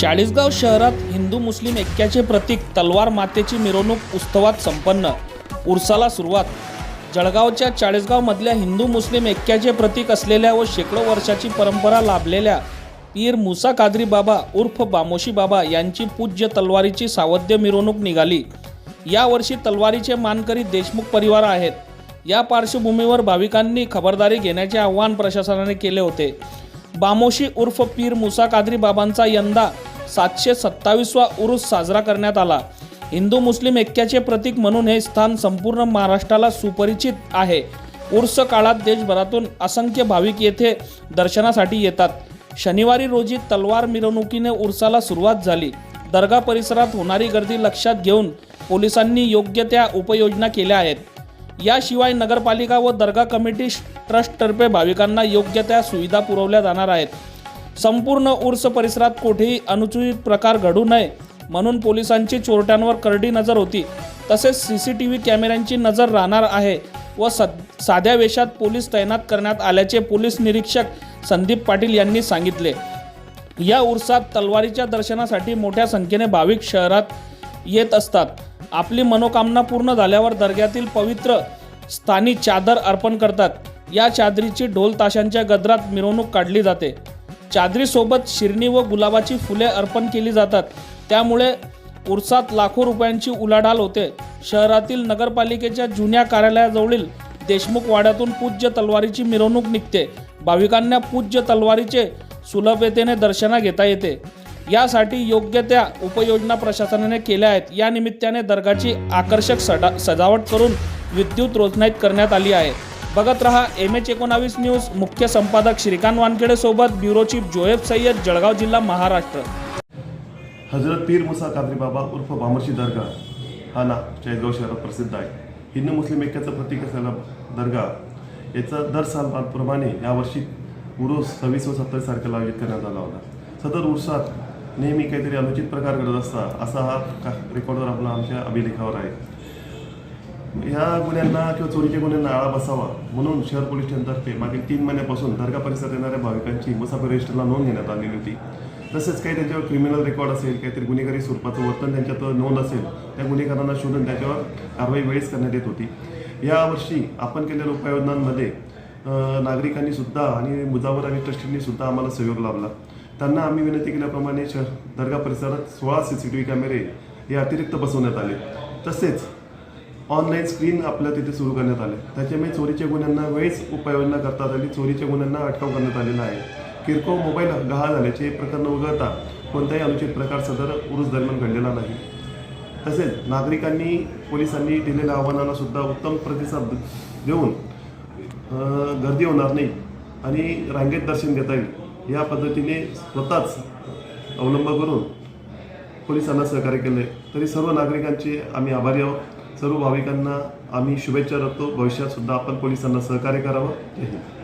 चाळीसगाव शहरात हिंदू मुस्लिम ऐक्याचे प्रतीक तलवार मातेची मिरवणूक उत्सवात संपन्न. उरसाला सुरुवात. जळगावच्या चाळीसगावमधल्या हिंदू मुस्लिम ऐक्याचे प्रतीक असलेल्या व शेकडो वर्षाची परंपरा लाभलेल्या पीर मुसा कादरी बाबा उर्फ बामोशी बाबा यांची पूज्य तलवारीची सावध्य मिरवणूक निघाली. यावर्षी तलवारीचे मानकरी देशमुख परिवार आहेत. या पार्श्वभूमीवर भाविकांनी खबरदारी घेण्याचे आवाहन प्रशासनाने केले होते. बामोशी उर्फ पीर मुसा कादरी बाबांचा यंदा सातशे सत्तावीसवा उरूस साजरा करण्यात आला. हिंदू मुस्लिम ऐक्याचे प्रतीक म्हणून हे स्थान संपूर्ण महाराष्ट्राला सुपरिचित आहे. उर्स काळात देशभरातून असंख्य भाविक येथे दर्शनासाठी येतात. शनिवारी रोजी तलवार मिरवणुकीने उर्साला सुरुवात झाली. दर्गा परिसरात होणारी गर्दी लक्षात घेऊन पोलिसांनी योग्य त्या उपाययोजना केल्या आहेत. याशिवाय नगरपालिका व दर्गा कमिटी ट्रस्टतर्फे भाविकांना योग्य त्या सुविधा पुरवल्या जाणार आहेत. संपूर्ण उर्स परिसरात कोठेही अनुचित प्रकार घडू नये म्हणून पोलिसांची चोरट्यांवर करडी नजर होती. तसेच सी सी टी व्ही कॅमेऱ्यांची नजर राहणार आहे व सद साध्या वेशात पोलीस तैनात करण्यात आल्याचे पोलीस निरीक्षक संदीप पाटील यांनी सांगितले. या उर्सात तलवारीच्या दर्शनासाठी मोठ्या संख्येने भाविक शहरात येत असतात. आपली मनोकामना पूर्ण झाल्यावर दर्ग्यातील पवित्र स्थानी चादर अर्पण करतात. या चादरीची ढोल ताशांच्या गजरात मिरवणूक काढली जाते. चादरीसोबत शिरणी व गुलाबाची फुले अर्पण केली जातात. त्यामुळे उरसात लाखो रुपयांची उलाढाल होते. शहरातील नगरपालिकेच्या जुन्या कार्यालयाजवळील देशमुख वाड्यातून पूज्य तलवारीची मिरवणूक निघते. भाविकांना पूज्य तलवारीचे सुलभतेने दर्शना घेता येते. यासाठी योग्य त्या उपयोजना प्रशासनाने केल्या आहेत. या निमित्ताने दर्गाची आकर्षक सडा सजावट करून विद्युत रोषणाईत करण्यात आली आहे. बघत रहा एम एच एकोणावीस न्यूज. मुख्य संपादक श्रीकांत वानखेडे सोबत ब्युरो चीफ जोएब सय्यद जळगाव जिल्हा महाराष्ट्र. हजरत पीर मुसा कादरी बाबा उर्फ बामर्शी दर्गा. हा ना चाळीसगाव शहरात प्रसिद्ध आहे. हिंदू मुस्लिम ऐक्याचं प्रतीक असलेला दर्गा. याचा दर सालप्रमाणे यावर्षी उरूस सव्वीस व सत्तावीस तारखेला आयोजित करण्यात आला होता. सदर उर्सात नेहमी काहीतरी अनुचित प्रकार घडत असता असा हा का रेकॉर्डवर आपला आमच्या अभिलेखावर आहे. ह्या गुन्ह्यांना किंवा चोरीच्या गुन्ह्यांना आळा बसावा म्हणून शहर पोलीस स्टेशनतर्फे मागील तीन महिन्यापासून दर्गा परिसरात येणाऱ्या भाविकांची मुसाफर रजिस्टरला नोंद घेण्यात आलेली होती. तसेच काही त्यांच्यावर क्रिमिनल रेकॉर्ड असेल काहीतरी गुन्हेगारी स्वरूपाचं वर्तन त्यांच्यात नोंद असेल त्या गुन्हेगारांना शोधून त्याच्यावर कारवाई वेळीच करण्यात येत होती. यावर्षी आपण केलेल्या उपाययोजनांमध्ये नागरिकांनी सुद्धा आणि मुजावर आणि ट्रस्टींनी सुद्धा आम्हाला सहयोग लाभला. त्यांना आम्ही विनंती केल्याप्रमाणे शहर दर्गा परिसरात सोळा सी सी टी व्ही कॅमेरे हे अतिरिक्त बसवण्यात आले. तसेच ऑनलाईन स्क्रीन आपल्या तिथे सुरू करण्यात आले त्याच्यामुळे चोरीच्या गुन्ह्यांना वेळीच उपाययोजना करतात आली चोरीच्या गुन्ह्यांना अटकाव करण्यात आलेला आहे. किरकोळ मोबाईल गहाळ झाल्याचे प्रकरण वगळता कोणताही अनुचित प्रकार सदर उरुस दरम्यान घडलेला नाही. तसेच नागरिकांनी पोलिसांनी दिलेल्या आव्हानांना सुद्धा उत्तम प्रतिसाद देऊन गर्दी होणार नाही आणि रांगेत दर्शन घेता येईल. या पद्धतीने स्वतःच अवलंब करून पोलिसांना सहकार्य केले तरी सर्व नागरिकांचे आम्ही आभारी आहोत. सर्व भाविकांना आम्ही शुभेच्छा देतो भविष्यात सुद्धा आपण पोलिसांना सहकार्य करावं. जय हिंद.